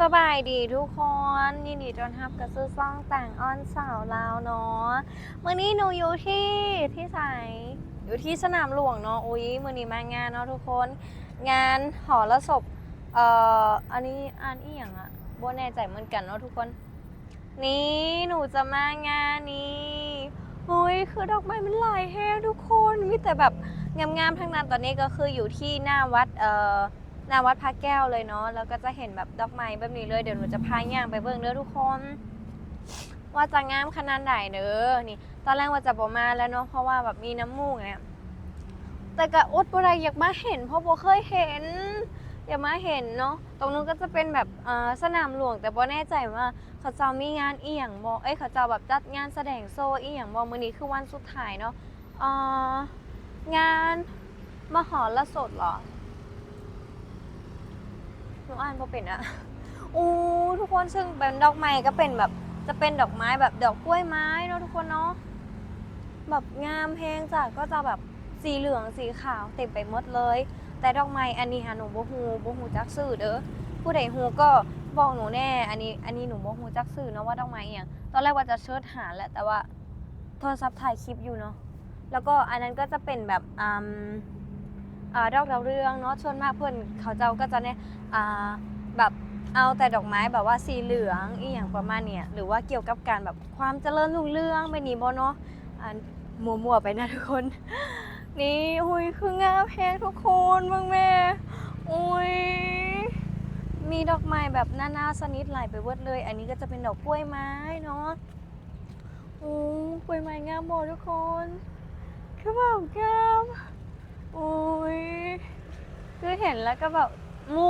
สบายดีทุกคน ยินดีต้อนรับกับซื้อซ่องแต่งอ้อนสาวลาวเนาะมื่อนี้หนูอยู่ที่ที่ไหนอยู่ที่สนามหลวงเนาะอุ้ยมื่อนี้มางานเนาะทุกคน งานหอระศพเอ่ออันนี้อ่านอีหยังอะบ่แน่ใจเหมือนกันเนาะทุกคน นี่หนูจะมางานนี้อุ้ยคือดอกไม้มันหลายแฮทุกคนมีแต่แบบงามๆทั้งนั้นตอนนี้ก็คืออยู่ที่หน้าวัดเอ่อ นาวัดพระแก้วเลยเนาะแล้วก็จะเห็นแบบดอกไม้แบบนี้เลยเดี๋ยวหนูจะพาย่างไปเบิ่งเด้อทุกคน ว่าจะงามขนาดไหนเด้อนี่ ตอนแรกว่าจะบอมาแล้วเนาะเพราะว่าแบบมีน้ำมูกเนี่ยแต่ก็อดบ่ได้อยากมาเห็นเพราะบ่เคยเห็น อยากมาเห็นเนาะตรงนู้นก็จะเป็นแบบสนามหลวง แต่บ่แน่ใจว่าเขาจะมีงานอีหยังบ่เอ้ยเขาจะแบบจัดงานแสดงโซ่อีหยังบ่มื้อนี้คือวันสุดท้ายเนาะงานมหรสพเหรอ นูอ่านพอเป็นอะอู้ทุกคนซึ่งเป็นดอกไม้ก็เป็นแบบ จะเป็นดอกไม้แบบดอกกล้วยไม้เนาะทุกคนเนาะแบบงามเพงจ้ะก็จะแบบสีเหลืองสีขาวเต็มไปหมดเลย แต่ดอกไม้อันนี้ค่ะหนูบ่ฮู้บ่ฮู้จักชื่อเด้อผู้ใดฮูก็บอกหนูแน่ อันนี้อันนี้หนูบ่ฮูจักชื่อเนาะว่าดอกไม้อย่างตอนแรกว่าจะเชิญหาแหละแต่ว่าโทรศัพท์ถ่ายคลิปอยู่เนาะแล้วก็อันนั้นก็จะเป็นแบบอืม ดอกดาวเรืองเนาะชวนมากเพื่อนเขาเจ้าก็จะเนี่ยแบบเอาแต่ดอกไม้แบบว่าสีเหลืองอีอย่างประมาณเนี่ยหรือว่าเกี่ยวกับการแบบความเจริญรุ่งเรืองไปนี่บ่เนาะอ่ามัวไปนะทุกคน นี่หุยคืองามแพงทุกคนบ้างแม่อุ้ยมีดอกไม้แบบหน้าๆสนิทไหลายไปเวิดเลย อันนี้ก็จะเป็นดอกกล้วยไม้เนาะโอ้กล้วยไม้งามบ่ทุกคนคือแบบงามโอ้ยคือเห็นแล้วก็แบบมู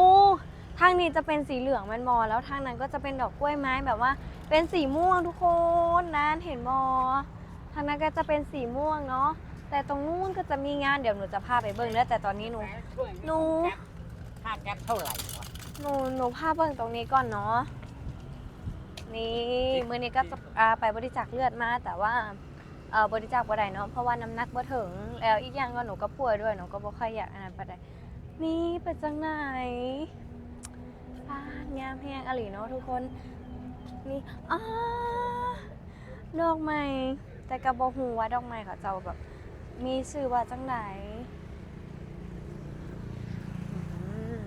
ทางนี้จะเป็นสีเหลืองมันมอแล้วทางนั้นก็จะเป็นดอกกล้วยไม้แบบว่า เป็นสีม่วงทุกคนนะเห็นมอทางนั้นก็จะเป็นสีม่วงเนาะแต่ตรงนู้นก็จะมีงานเดี๋ยวหนูจะพาไปเบิ่งแล้วแต่ตอนนี้หนู หนู ค่าแก๊ปเท่าไหร่วะหนูหนูพาเบิ่งตรงนี้ก่อนเนาะนี่มื้อนี้ก็จะอ่าไปบริจาคเลือดมาแต่ว่า เออบริจาคบ่ได้เนาะเพราะว่าน้ำหนักบ่ถึงแล้วอีกอย่างก็หนูก็ป่วยด้วยหนูก็บ่ค่อยอยากอันนั้นปานใดนี่เป็นจังไหนป้างามแฮงอลีเนาะทุกคนนี่อ้าดอกไม้แต่ก็บ่ฮู้ว่าดอกไม้เขาเจ้าแบบมีชื่อว่าจังไดอืม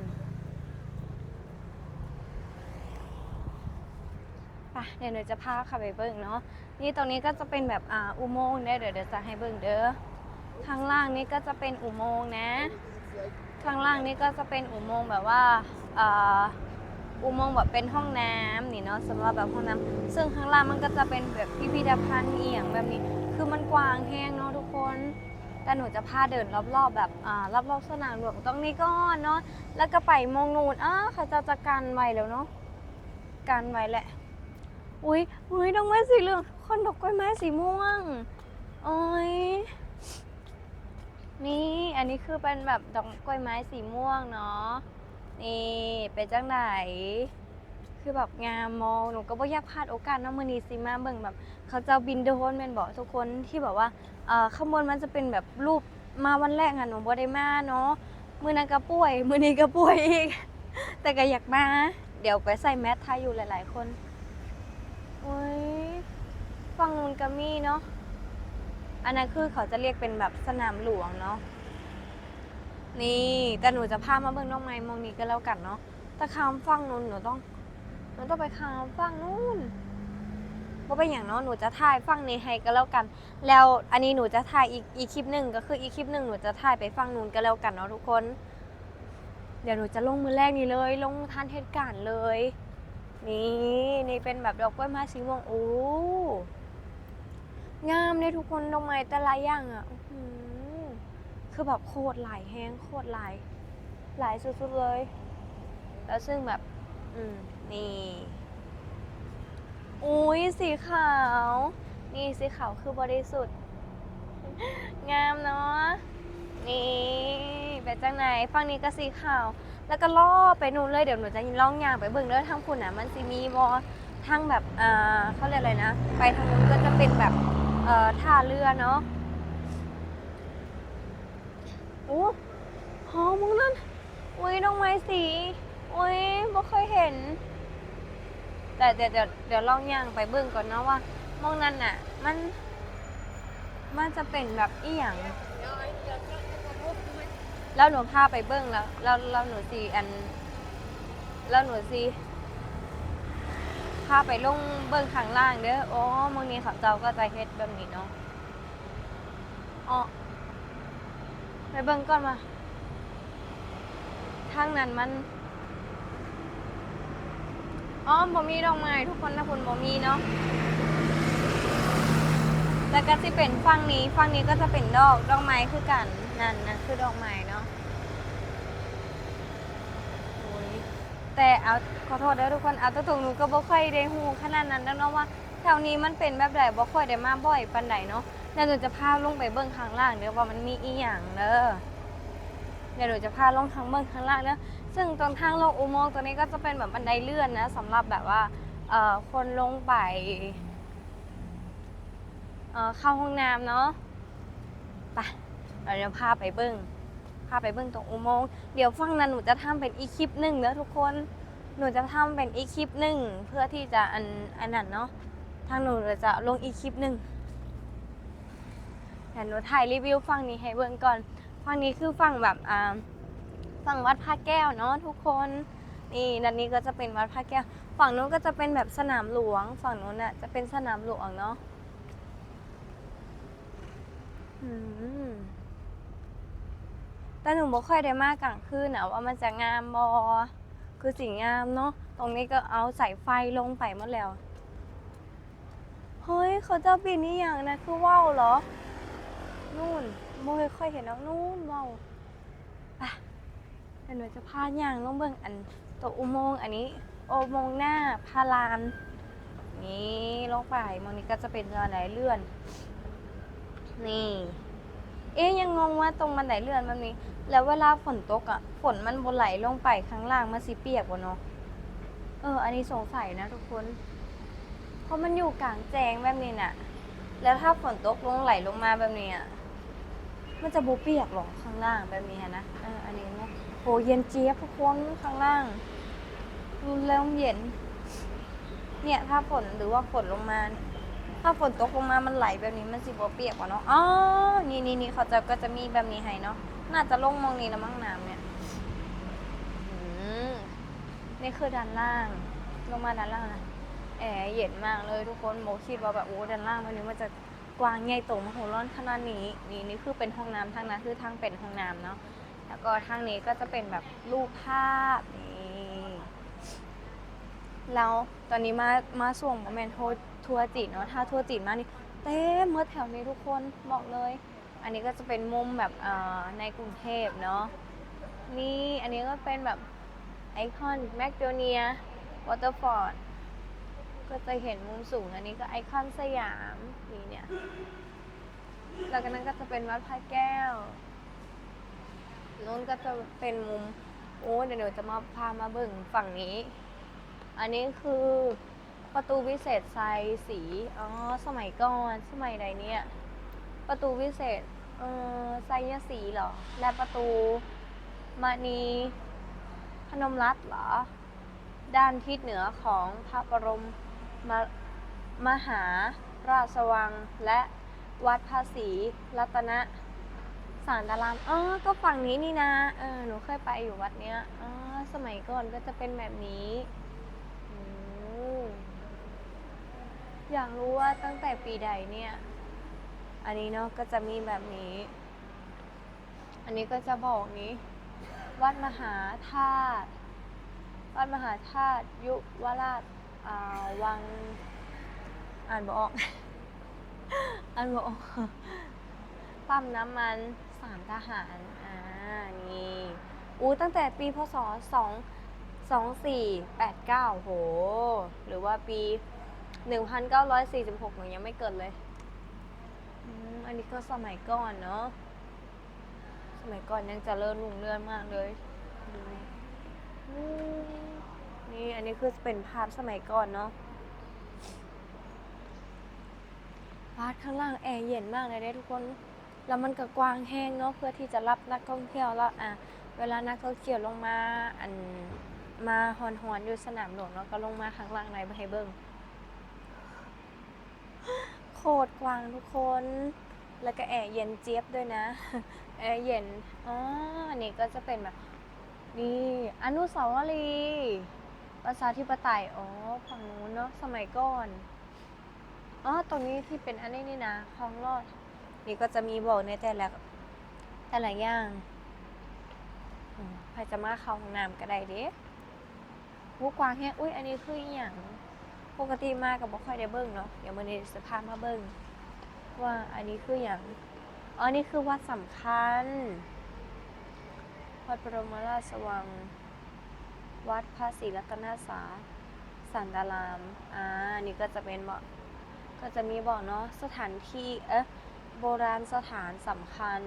ไปเดี๋ยวหนูจะพาเข้าไปเบิ่งเนาะนี่ตรงนี้ก็จะเป็นแบบอ่าอุโมงค์เด้อเดี๋ยวเดี๋ยวจะให้เบิ่งเด้อข้างล่างนี่ก็จะเป็นอุโมงค์นะ ข้างล่างนี่ก็จะเป็นอุโมงค์แบบว่าอ่าอุโมงค์แบบเป็นห้องน้ำนี่เนาะสำหรับแบบห้องน้ำซึ่งข้างล่างมันก็จะเป็นแบบพิพิธภัณฑ์เอียงแบบนี้ คือมันกว้างแห้งเนาะทุกคนแต่หนูจะพาเดินรอบๆแบบอ่ารอบๆสนามหลวงตรงนี้ก่อนเนาะแล้วก็ไปมองนูนอ้าเขาจะจะกันไว้แล้วเนาะกันไว้แหละ อุ้ยอุ้ยดอกไม้สีเหลือง คนดอกกล้วยไม้สีม่วงโอ้ยนี่อันนี้คือเป็นแบบดอกกล้วยไม้สีม่วงเนาะนี่เป็นจังไหนคือแบบงามมองหนูก็บ่อยากพลาดโอกาสเนาะมื้อนี้สิมาเบิ่งแบบ เขาจะบินโดนแมนบอกทุกคนที่แบบว่าเอ่อข้างบนมันจะเป็นแบบรูปมาวันแรกอะหนูบ่ได้มาเนาะมือนั้นก็ป่วย มือนี้ก็ป่วยอีกแต่ก็อยากมา เดี๋ยวไปใส่แมสทายอยู่หลาย ๆ คน โอ้ยฝั่งนู้นก็มีเนาะอันนั้นคือเขาจะเรียกเป็นแบบสนามหลวงเนาะนี่แต่หนูจะพามาเบิ่งน้องไม้มองนี้ก็แล้วกันเนาะแต่ข้ามฝั่งนู้นหนูต้องหนูต้องไปข้ามฝั่งนู้นว่าเป็นอย่างเนาะหนูจะถ่ายฝั่งนี้ให้ก็แล้วกัน แล้วอันนี้หนูจะถ่ายอีกอีกคลิปหนึ่งก็คืออีกคลิปหนึ่งหนูจะถ่ายไปฝั่งนู้นก็แล้วกันเนาะทุกคน เดี๋ยวหนูจะลงมือแรกนี้เลย ลงทันเหตุการณ์เลย นี่นี่เป็นแบบดอกกล้วยไม้สีม่วงโอ้งามเลยทุกคนดอกไม้แต่ละอย่างอะคือแบบโคตรหลายแห้งโคตรหลาย หลายสุดๆเลย แล้วซึ่งแบบ อืม นี่อุ้ยสีขาว นี่สีขาวคือบริสุทธิ์ งามเนาะนี่เป็นจังไหนฝั่งนี้ก็สีขาว แล้วก็ล่อไปนู่นเลยเดี๋ยวหนูจะล่องยางไปเบิ่งเด้อทางคุณน่ะมันสิมีบอทางแบบอ่าเขาเรียกอะไรนะ ไปทางนู้นก็จะเป็นแบบเอ่อท่าเรือเนาะโอ้หอมึงนั่นอุ้ยดอกไม้สีอุ้ยบ่เคยเห็น แต่เดี๋ยวเดี๋ยวเดี๋ยวลองย่างไปเบิ่งก่อนเนาะว่ามองนั้นน่ะ มัน มันจะเป็นแบบอีหยัง แล้วหนูพาไปเบิ่งแล้วแล้วแล้วหนูสีอัน แล้วหนูสีพาไปลงเบิ่งข้างล่างเด้ออ๋อมองนี้เขาเจ้าก็จะเฮ็ดแบบนี้เนาะอ๋อไปเบิ่งก่อนมาทางนั้นมันอ๋อบ่มีดอกไม้ทุกคนนะคุณบ่มีเนาะแล้วก็ที่เป็นฝั่งนี้ฝั่งนี้ก็จะเป็นดอกดอกไม้คือกันนั่นนะคือดอกไม้เนาะโอ้ย แต่เอาขอโทษเด้อทุกคนเอาตัวตรงหนูก็บ่ค่อยได้ฮู้ขนาดนั้นแล้วเนาะว่าแถวนี้มันเป็นแบบใดบ่ค่อยได้มาบ่อยปานใดเนาะเดี๋ยวหนูจะพาลงไปเบิ่งข้างล่างเด้อว่ามันมีอีหยังเด้อเดี๋ยวหนูจะพาลงทางเบิ่งข้างล่างเด้อซึ่งตรงทางลงอุโมงค์ตัวนี้ก็จะเป็นแบบบันไดเลื่อนนะสำหรับแบบว่าเอ่อคนลงไปเอ่อเข้าห้องน้ำเนาะไปเราจะพาไปเบิ้ง พาไปเบิ้งตรงอุโมงค์เดี๋ยวฟังนั้นหนูจะทำเป็นอีคลิปหนึ่งเนอะทุกคน หนูจะทำเป็นอีคลิปหนึ่งเพื่อที่จะอันอันนั้นเนาะทางหนูจะลงอีคลิปหนึ่งแต่หนูถ่ายรีวิวฝั่งนี้ให้เบิ้งก่อนฝั่งนี้คือฝั่งแบบอ่าฝั่งวัดพระแก้วเนาะทุกคนนี่ด้านนี้ก็จะเป็นวัดพระแก้ว ฝั่งนู้นก็จะเป็นแบบสนามหลวง ฝั่งนู้นน่ะจะเป็นสนามหลวงเนาะอืม แต่หนูบ่ค่อยได้มากกลางคืนนะว่ามันจะงามบอคือสีงามเนาะตรงนี้ก็เอาสายไฟลงไปหมดแล้วเฮ้ยเขาจะปีนี้อย่างนะคือว่าวเหรอ นู่นโมค่อยเห็นแล้วนู่นว่าวไปเดี๋ยวหนูจะพาอย่างลงเบิ่งอันตัวอุโมงค์อันนี้อุโมงค์หน้าพารานนี่ลงไปมองนี้ก็จะเป็นบันไดเลื่อน นี่ เอ๊ยยังงงว่าตรงบันไดเลื่อนมันนี้แล้วเวลาฝนตกอะฝนมันบนไหลลงไปข้างล่างมันสิเปียกวะเนาะ เออ อันนี้สงสัยนะทุกคน เพราะมันอยู่กลางแจ้งแบบนี้น่ะ แล้วถ้าฝนตกลงไหลลงมาแบบนี้อะมันจะโบเปียกหรอข้างล่างแบบนี้นะเอออันนี้เนาะโหเย็นเจี๊ยบทุกคนข้างล่างเริ่มเย็น เนี่ยถ้าฝนหรือว่าฝนลงมาเนี่ย ถ้าฝนตกลงมามันไหลแบบนี้มันสิบ่เปียกวะเนาะ อ๋อ นี่นี่นี่เขาจะก็จะมีแบบนี้ให้เนาะ น่าจะลงมองนี้นะมั่งน้ำเนี่ยอืมนี่คือด้านล่าง ลงมาด้านล่างนะ แอร์เย็นมากเลยทุกคนโมคิดว่าแบบโอ้ด้านล่างวันนี้มันจะกว้างใหญ่โตมโหฬารขนาดนี้ นี่นี่คือเป็นห้องน้ำทางนั้นคือทางเป็นห้องน้ำเนาะ แล้วก็ทางนี้ก็จะเป็นแบบรูปภาพนี่ แล้วตอนนี้มามาส่วงโมเมนต์ทัวร์จีนเนาะถ้าทัวร์จีนมานี่เต็มเมื่อแถวนี้ทุกคนบอกเลย อันนี้ก็จะเป็นมุมแบบในกรุงเทพเนาะนี่อันนี้ก็เป็นแบบไอคอนแมคโดเนียวอเตอร์ฟอร์ดก็จะเห็นมุมสูงอันนี้ก็ไอคอนสยามนี่เนี่ยแล้วก็นั้นก็จะเป็นวัดพระแก้วนู้นก็จะเป็นมุมโอ้เดี๋ยวหนูจะมาพามาเบิ่งฝั่งนี้ อันนี้คือประตูวิเศษไซสี อ๋อ สมัยก่อน สมัยใดเนี่ย ประตูวิเศษ เออไซยสีเหรอ และประตูมานีพนมรัตเหรอ ด้านทิศเหนือของพระบรมมมหาราชวังและวัดภาษีรัตนสารดารามเออก็ฝั่งนี้นี่นะ เออ หนูเคยไปอยู่วัดเนี้ยอ๋อสมัยก่อนก็จะเป็นแบบนี้อืม อยากรู้ว่าตั้งแต่ปีใดเนี่ย อันนี้เนาะก็จะมีแบบนี้ อันนี้ก็จะบอกนี้ วัดมหาธาตุ วัดมหาธาตุยุวราชอ่าวัง อ่านบอก อ่านบออกปั๊มน้ำมันสามทหาร อ่า นี่อู้ตั้งแต่ปีพศสองสองสี่แปดเก้าโห หรือว่าปี หนึ่งพันเก้าร้อยสี่สิบหกหนูยังไม่เกิดเลยอืมอันนี้ก็สมัยก่อนเนาะ สมัยก่อนยังเจะเริญรุ่งเรืองมากเลยดูอืมนี่อันนี้คือเป็นภาพสมัยก่อนเนาะบาดข้างล่างแอร์เย็นมากเลยเด้ทุกคน แล้วมันก็กว้างแห้งเนาะเพื่อที่จะรับนักท่องเที่ยวแล้วอะเวลานักท่องเที่ยวลงมาอันมาฮอนฮอนๆอยู่สนามหลวงเนาะก็ลงมาข้างล่างในไปให้เบิ่งโค ตรกว้างทุกคน แล้วก็แอร์เย็นเจี๊ยบด้วยนะ แอร์เย็นอ๋ออันนี้ก็จะเป็นแบบนี่อนุสาวรีย์ประชาธิปไตย อ๋อฝั่งนู้นเนาะสมัยก่อนอ๋อตรงนี้ที่เป็นอันนี้นี่นะคลองรอด นี่ก็จะมีบอกในแต่ละแต่ละอย่างใครจะมาเข้าห้องน้ำก็ได้เด้วูกวางแฮะอุ้ยอันนี้คืออย่าง ปกติมากกับบ่ค่อยได้เบิ่งเนาะเดี๋ยวมื้อนี้จะพามาเบิ่งว่าอันนี้คืออย่างอ๋อนี่คือวัดสำคัญ วัดบรมราชวัง วัดพระศรีรัตนศาสันดาราม อ่า นี่ก็จะเป็นบอกก็จะมีบอกเนาะสถานที่ เอ๊ะ โบราณสถานสำคัญ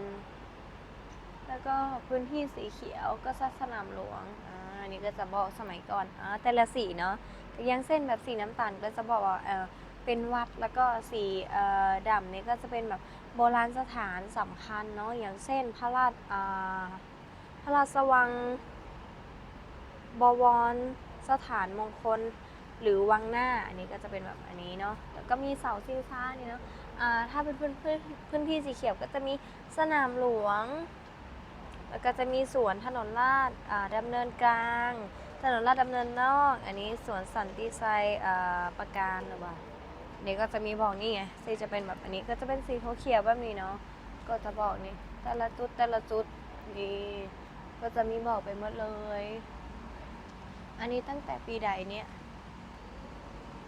แล้วก็พื้นที่สีเขียวก็สนามหลวง อ่า นี่ก็จะบอกสมัยก่อน อ่า แต่ละสีเนาะ อยังเส้นแบบสีน้ำตาลก็จะบอกว่าเออเป็นวัดแล้วก็สีเอ่อดำนี่ก็จะเป็นแบบโบราณสถานสำคัญเนาะอย่างเช่นพระราชอ่าพระราชวังบวรสถานมงคลหรือวังหน้าอันนี้ก็จะเป็นแบบอันนี้เนาะแล้วก็มีเสาชิงช้านี่เนาะถ้าเป็นพื้นพื้นพื้นที่สีเขียวก็จะมีสนามหลวง แล้วก็จะมีสวนถนนลาดอ่าดำเนินกลาง ถนนลาดดำเนินนอก อันนี้สวนสันติไซอ่าประการหรือว่านี่ก็จะมีบอกนี่ไงที่จะเป็นแบบอันนี้ก็จะเป็นสีเขียวแบบนี้เนาะ ก็จะบอกนี่แต่ละจุดแต่ละจุดนี่ก็จะมีบอกไปหมดเลย อันนี้ตั้งแต่ปีใดเนี่ย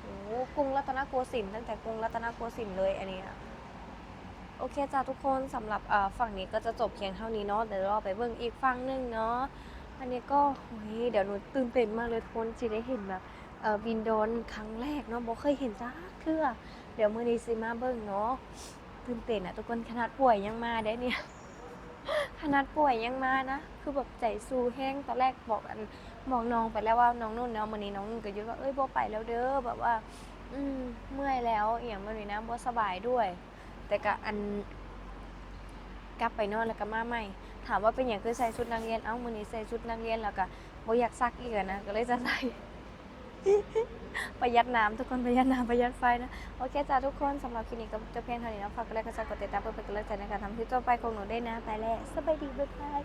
โอ้กรุงรัตนโกสินทร์ตั้งแต่กรุงรัตนโกสินทร์เลยอันนี้โอเคจ้าทุกคนสำหรับอ่าฝั่งนี้ก็จะจบเพียงเท่านี้เนาะเดี๋ยวเราไปเบิ่งอีกฝั่งหนึงเนาะ อันนี้ก็โอ้ยเดี๋ยวหนูตื่นเต้นมากเลยทุกคนที่ได้เห็นแบบเอ่อบินโดนครั้งแรกเนาะบ่เคยเห็นจ้าเทื่อเดี๋ยวมือนี้สิมาเบิ่งเนาะตื่นเต้นอะทุกคนขนาดป่วยยังมาได้เนี่ยขนาดป่วยยังมานะ คือแบบใจสู้แห้งตอนแรกบอกอันบอกน้องไปแล้วว่าน้องนุ่นเนาะวันนี้น้องนุ่นก็ยุดว่าเอ้ยบ่ไปแล้วเด้อแบบว่า อืมเมื่อยแล้วอย่างวันนี้นะบ่สบายด้วย แต่ก็อัน กลับไปนอนแล้วก็มาใหม่ ถามว่าเป็นอย่างคือใส่ชุดนักเรียน เอ้ามื้อนี้ใส่ชุดนักเรียนแล้วก็บ่อยากซักอีกนะ ก็เลยจะใส่ ประหยัดน้ำทุกคนประหยัดน้ำประหยัดไฟนะ โอเคจ้าทุกคนสำหรับคลินิกก็จะเพียงเท่านี้นะฝากกดไลค์กดแชร์กดติดตามเพื่อเป็นกำลังใจในการทำคลิปต่อไปของหนูได้วยนะ ไปแล้วสบายดีบ๊ายบาย